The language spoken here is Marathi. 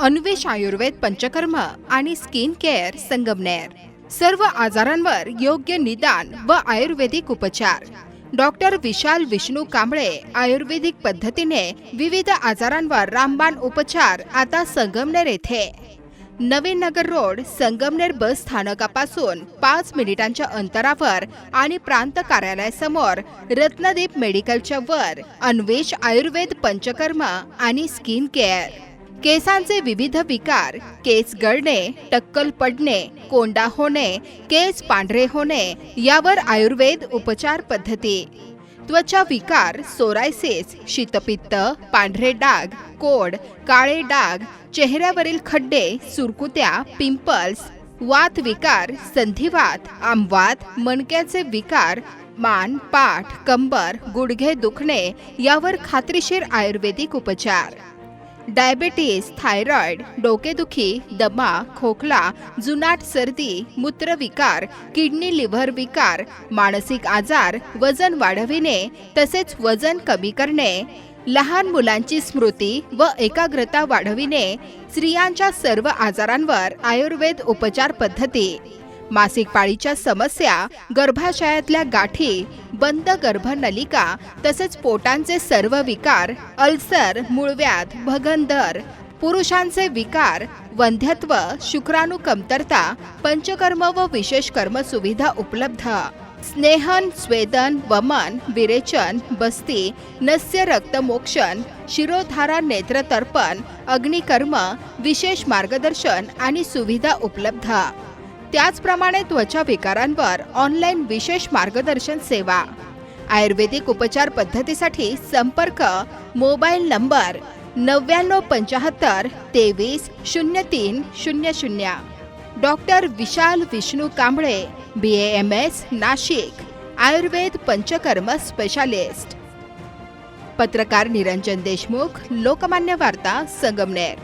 अन्वेष आयुर्वेद पंचकर्म आणि स्किन केअर संगमनेर. सर्व आजारांवर योग्य निदान व आयुर्वेदिक उपचार. डॉक्टर विशाल विष्णू कांबळे आयुर्वेदिक पद्धतीने विविध आजारांवर रामबाण उपचार आता संगमनेर येथे. नवीन नगर रोड संगमनेर बस स्थानकापासून पाच मिनिटांच्या अंतरावर आणि प्रांत कार्यालयासमोर रत्नदीप मेडिकलच्या वर अन्वेष आयुर्वेद पंचकर्म आणि स्किन केअर. केसांचे विविध विकार केस गळणे टक्कल पडणे कोंडा होणे केस पांढरे होणे यावर आयुर्वेद उपचार पद्धती. त्वचा विकार सोरायसिस शीतपित्त पांढरे डाग कोड काळे डाग चेहऱ्यावरील खड्डे सुरकुत्या पिंपल्स वात विकार संधिवात आमवात मणक्याचे विकार मान पाठ कंबर गुडघे दुखणे यावर खात्रीशीर आयुर्वेदिक उपचार. डायबेटीस थायरॉइड डोकेदुखी दमा खोकला जुनाट सर्दी मूत्रविकार किडनी लिव्हर विकार मानसिक आजार वजन वाढविणे तसेच वजन कमी करणे लहान मुलांची स्मृती व एकाग्रता वाढविणे स्त्रियांच्या सर्व आजारांवर आयुर्वेद उपचार पद्धती. मासिक पाळीच्या समस्या गर्भाशयातल्या गाठी बंद गर्भनलिका तसेच पोटांचे सर्व विकार अल्सर मूळव्याध भगंदर पुरुषांचे विकार वंध्यत्व शुक्राणू कमतरता पंचकर्म व विशेष कर्म सुविधा उपलब्ध. स्नेहन स्वेदन वमन विरेचन बस्ती नस्य रक्तमोक्षण शिरोधारा नेत्रतर्पण अग्निकर्म विशेष मार्गदर्शन आणि सुविधा उपलब्ध. त्याचप्रमाणे त्वचा विकारांवर ऑनलाईन विशेष मार्गदर्शन सेवा. आयुर्वेदिक उपचार पद्धतीसाठी संपर्क मोबाईल नंबर नव्याण्णव पंचाहत्तर तेवीस शून्य तीन शून्य शून्य. Doctor Vishal Vishnu Kamble B M S Nashik Ayurveda panchakarma specialist पत्रकार निरंजन देशमुख लोकमान्य वार्ता संगमनेर.